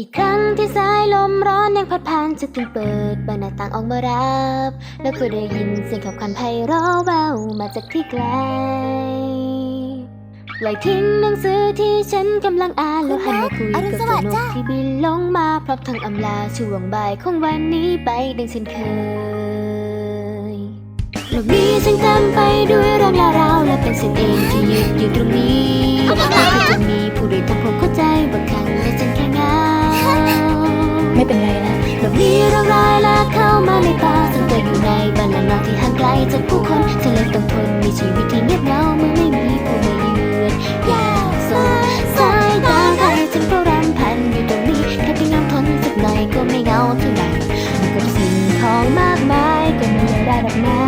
อีกครั้งที่สายลมร้อนยังพัดผ่านจะถึงเปิดบานหน้าต่างออกมารับ แล้วก็ได้ยินเสียงขับขันไพเราะแววมาจากที่ไกลปล่อยทิ้งหนังสือที่ฉันกำลังอ่านแล้วหันมาคุยอรุณกับสวัเจ้าสดิ์นกจ้ะที่บินลงมาพร้อมทั้งอำลาช่วงบ่ายของวันนี้ไปดังเช่นเคยโลกนี้ฉันเต็มไปด้วยเรื่องราวและเป็นสิ่งเองที่ยืนอยู่ตรงนี้หากที่จะมีผู้ ไม่เป็นไรนะโลกนี้เรื่องร้ายและเข้ามาในตาฉันตัวอยู่ในบ้านหลังนอกที่ห่างไกลจากผู้คนฉันเลยต้องทนมีชีวิตที่เงียบเหงาเมื่อไม่มีผู้มาเยือนอยากสดสายตาใครฉันก็รำพันอยู่ตรงนี้แค่เพียงนั่งทนสักหน่อยก็ไม่เหงาเท่าไหร่กับสิ่งของมากมายก็ไม่เลยได้หรอกนะ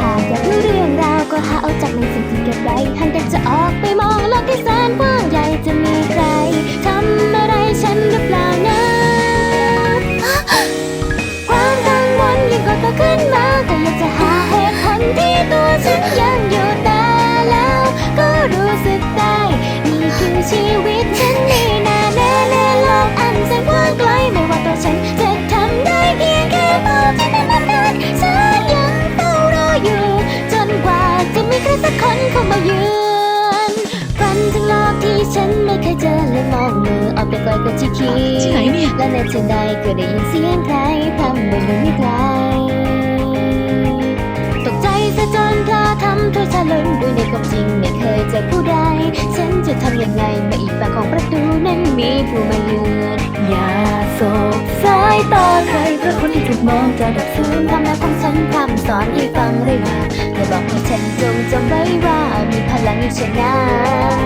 หากอยากรู้เรื่องราวก็หาเอาจากในสิ่งที่เก็บไว้หันแต่จะออกไปมองโลกที่แสนกว้าง อออกไปไกลกว่าที่คิดที่ไหนเนี่ย และในทันใดก็ได้ยินเสียงใครพร่ำบ่นอยู่ไม่ไกลตกใจซะจนพลาดทำตัวชาลนด้วยในความจริงไม่เคยเจอผู้ใด ฉันจะทำยังไงเมื่ออีกฝั่งของประตูนั้นมีผู้มาเยือนอย่าโศกสายตาใครเพราะคนที่ถูกมองจะดับคืนทำแม่ของฉันพร่ำสอนให้ฟังเลยว่าอย่บอกให้ฉันจงจำไว้ว่ามีพลังอยู่เช่นนั้น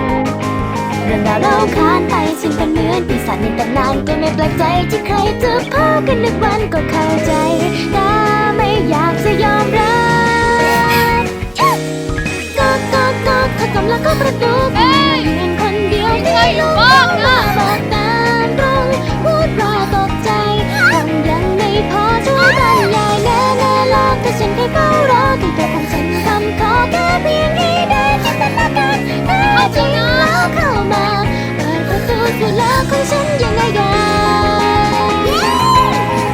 เรื่องราวเล่าขานไปฉัน ปลกใจที่ใครจะพากันนึกวันก็เข้าใจแต่ไม่อยากจะยอมรับก็ก็ก็ถ้ากำลังเข้าประตู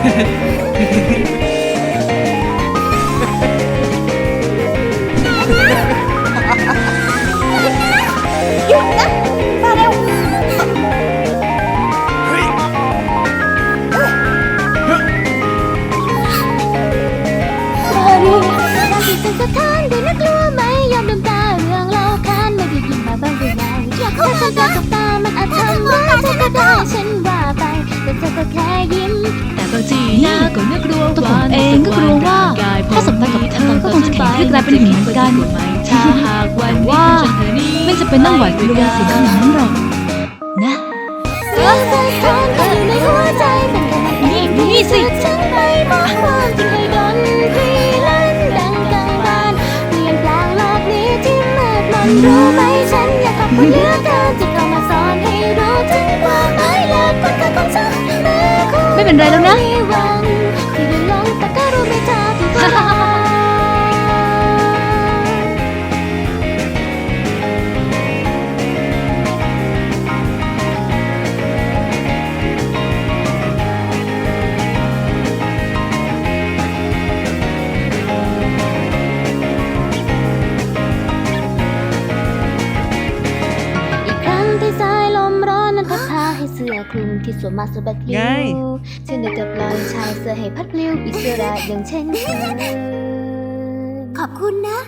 หยุดนะ มาเร็วบารีบางทีฉันสะท้านด้วยนัก กลายเป็นหินเหมือนกันถ้าหากวันว่าไม่จะเป็นต้องหวาดกลัวเสียงขนาดนั้นหรอกนะเสียงสะท้ออในหัวใจแต่นี่นี่สิฉันไปมองความที่เคยโดนพีลั่นดังกลางวานเปลี่ยนแปลงโลกนี้ที่มืดมนรู้ไหมฉันอยากขอบคุณเหลือเกินที่เข้ามาสอนให้รู้ถึงความหมายและคุณค่าของฉันแม้คุณไม่เป็นไรแล้วนะ คลุมที่สวมมาสะบัดปลิไงวเช่นเดียวกับปล่อยชายเสื้อให้พัดปลิวอิสระอย่างเช่นเคยขอบคุณนะ